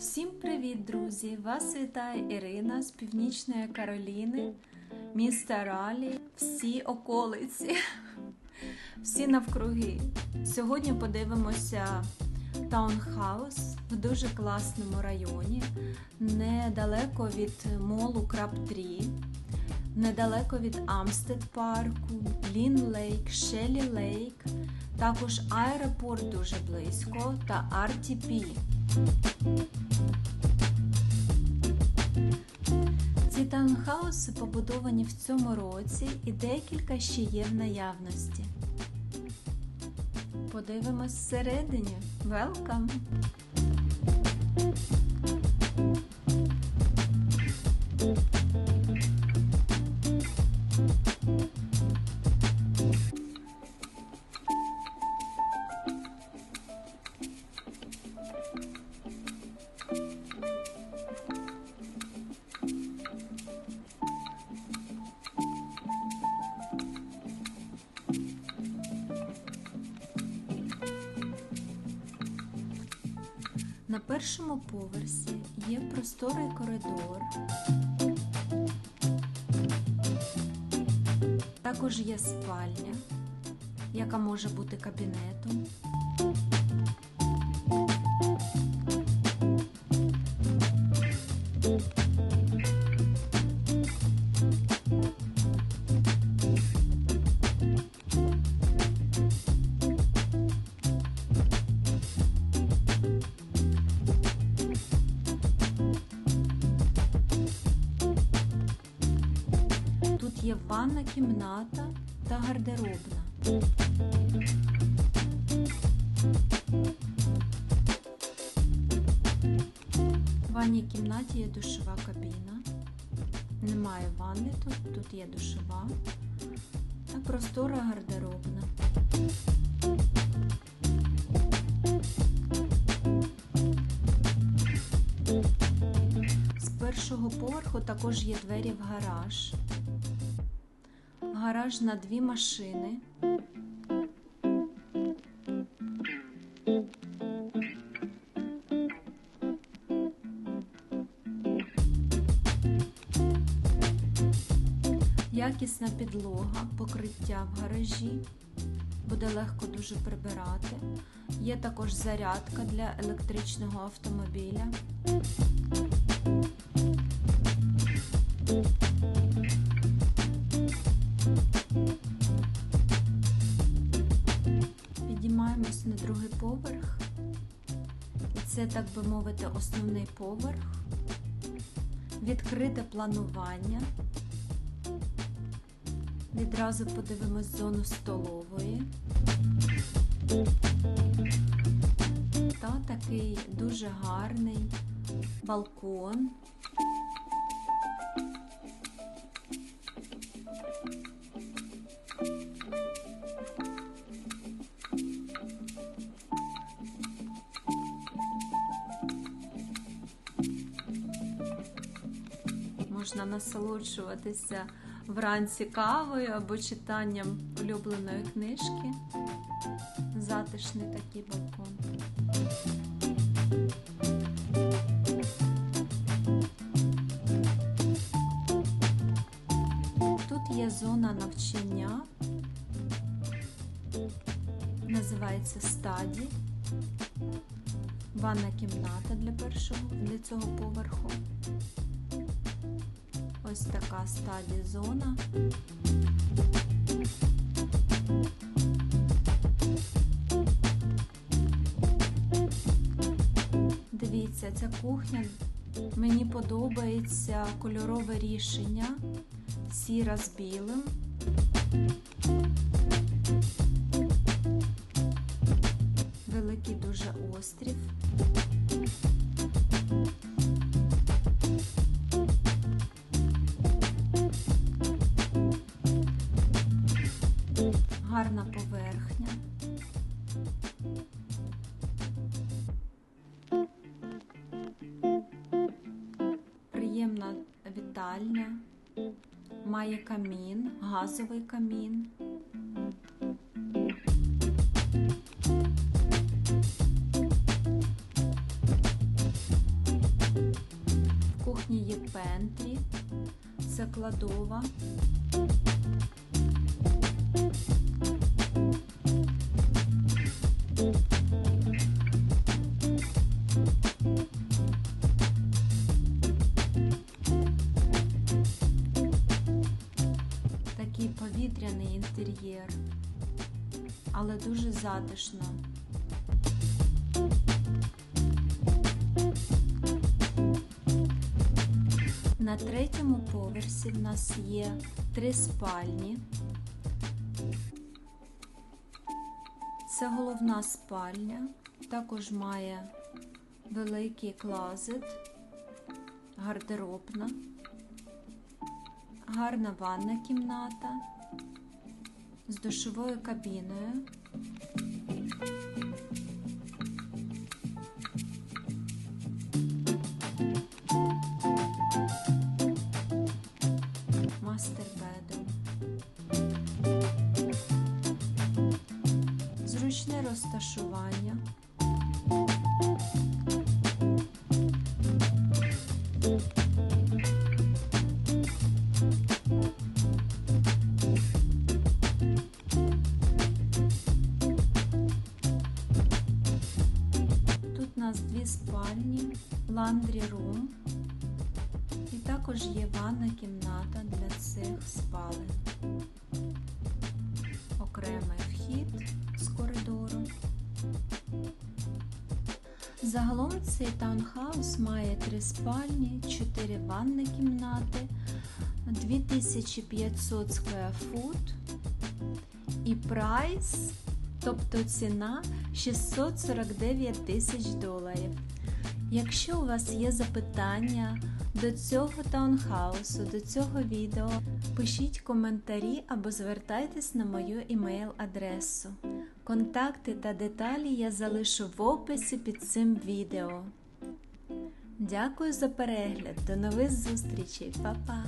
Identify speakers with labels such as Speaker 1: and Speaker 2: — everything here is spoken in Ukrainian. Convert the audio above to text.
Speaker 1: Всім привіт, друзі! Вас вітає Ірина з Північної Кароліни, міста Ралі, всі околиці, всі навкруги. Сьогодні подивимося таунхаус в дуже класному районі, недалеко від молу Краб-3, недалеко від Амстед парку, Лін Лейк, Шелі Лейк, також аеропорт дуже близько та RTP. Ці таунхауси побудовані в цьому році і декілька ще є в наявності. Подивимось всередині. Welcome! На першому поверсі є просторий коридор. Також є спальня, яка може бути кабінетом. Є ванна кімната та гардеробна. В ванній кімнаті є душова кабіна. Немає ванни тут, тут є душова та простора гардеробна. З першого поверху також є двері в гараж. Гараж на дві машини. Якісна підлога, покриття в гаражі. Буде легко дуже прибирати. Є також зарядка для електричного автомобіля. Це, так би мовити, основний поверх. Відкрите планування. Відразу подивимось зону столової. Та такий дуже гарний балкон. Можна насолоджуватися вранці кавою або читанням улюбленої книжки. Затишний такий балкон. Тут є зона навчання, називається стаді, ванна кімната для першого для цього поверху. Ось така стаді зона. Дивіться, ця кухня. Мені подобається кольорове рішення сіра з білим. Гарна поверхня. Приємна вітальня. Має камін, газовий камін. В кухні є пентрі, це кладова. Інтер'єр, але дуже затишно. На третьому поверсі в нас є три спальні. Це головна спальня, також має великий клозет, гардеробна, гарна ванна кімната з душовою кабіною. Мастербедом. Зручне розташування. Ландрі рум. І також є ванна кімната для цих спалень. Окремий вхід з коридору. Загалом цей таунхаус має три спальні, 4 ванни кімнати, 2500 square foot і прайс, тобто ціна 649 тисяч доларів. Якщо у вас є запитання до цього таунхаусу, до цього відео, пишіть коментарі або звертайтесь на мою імейл-адресу. Контакти та деталі я залишу в описі під цим відео. Дякую за перегляд, до нових зустрічей, Па-па!